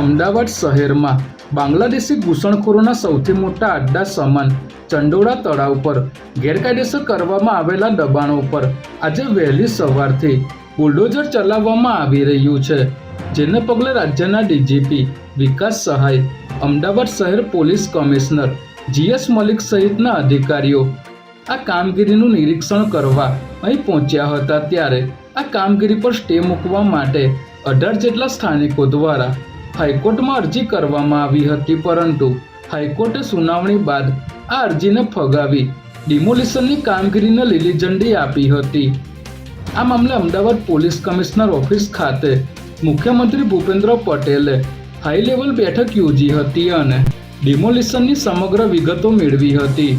અમદાવાદ શહેરમાં બાંગ્લાદેશી ઘૂસણખોરોના સૌથી મોટા અડ્ડા સમાન ચંડોળા તળાવ પર ગેરકાયદેસર કરવામાં આવેલા દબાણો પર આજે વહેલી સવારથી બુલડોઝર ચલાવવામાં આવી રહ્યું છે, જેને પગલે રાજ્યના ડીજીપી વિકાસ સહાય, અમદાવાદ શહેર પોલીસ કમિશનર જીએસ મલિક સહિતના અધિકારીઓ આ કામગીરીનું નિરીક્ષણ કરવા અહીં પહોંચ્યા હતા ત્યારે આ કામગીરી પર સ્ટે મૂકવા માટે અઢાર જેટલા સ્થાનિકો દ્વારા હાઈકોર્ટમાં અરજી કરવામાં આવી હતી, પરંતુ હાઈકોર્ટે સુનાવણી બાદ આ અરજીને ફગાવી, ડિમોલિશનની કામગીરીને લીલી ઝંડી આપી હતી. આ મામલે અમદાવાદ પોલીસ કમિશનર ઓફિસ ખાતે મુખ્યમંત્રી ભૂપેન્દ્ર પટેલે હાઈ લેવલ બેઠક યોજી હતી અને ડિમોલિશનની સમગ્ર વિગતો મેળવી હતી.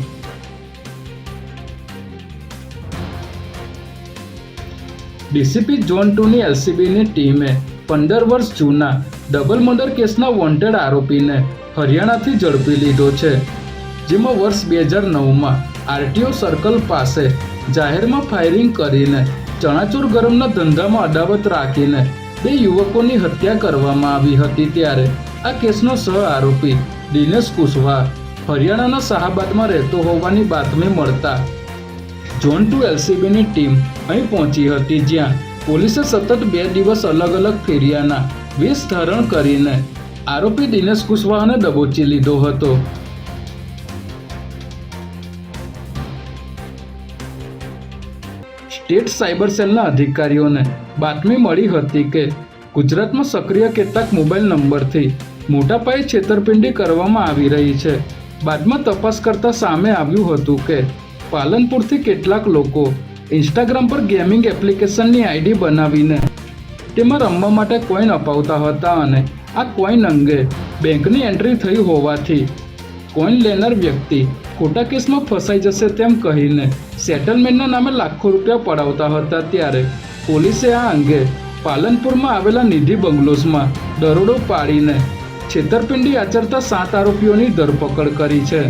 ડીસીપી ઝોન ટુની એલસીબીની ટીમે પંદર વર્ષ જૂના ડબલ મર્ડર કેસના વોન્ટેડ આરોપીને હરિયાણાથી ઝડપી લીધો છે, જેમાં વર્ષ બે હજાર નવમાં આરટીઓ સર્કલ પાસે જાહેરમાં ફાયરિંગ કરીને ચણાચૂર ગરમના ધંધામાં અદાવત રાખીને બે યુવકોની હત્યા કરવામાં આવી હતી ત્યારે આ કેસનો સહ આરોપી દિનેશ કુશવાહ હરિયાણાના શાહબાદમાં રહેતો હોવાની બાતમી મળતા ઝોન ટુ એલસીબીની ટીમ અહીં પહોંચી હતી, જ્યાં પોલીસે સતત બે દિવસ અલગ અલગ ફેરિયાના વેશ ધારણ કરીને આરોપી દિનેશ કુશવાહાને દબોચી લીધો હતો. સ્ટેટ સાયબર સેલના અધિકારીઓને બાતમી મળી હતી કે ગુજરાતમાં સક્રિય કેટલાક મોબાઈલ નંબરથી મોટા પાયે છેતરપિંડી કરવામાં આવી રહી છે. બાદમાં તપાસ કરતા સામે આવ્યું હતું કે પાલનપુરથી કેટલાક લોકો ઇન્સ્ટાગ્રામ પર ગેમિંગ એપ્લિકેશનની આઈડી બનાવીને તેમાં રમવા માટે કોઈન અપાવતા હતા અને આ કોઈન અંગે બેંકની એન્ટ્રી થઈ હોવાથી કોઈન લેનાર વ્યક્તિ ખોટા કેસમાં ફસાઈ જશે તેમ કહીને સેટલમેન્ટના નામે લાખો રૂપિયા પડાવતા હતા ત્યારે પોલીસે આ અંગે પાલનપુરમાં આવેલા નિધિ બંગલોઝમાં દરોડો પાડીને છેતરપિંડી આચરતા સાત આરોપીઓની ધરપકડ કરી છે.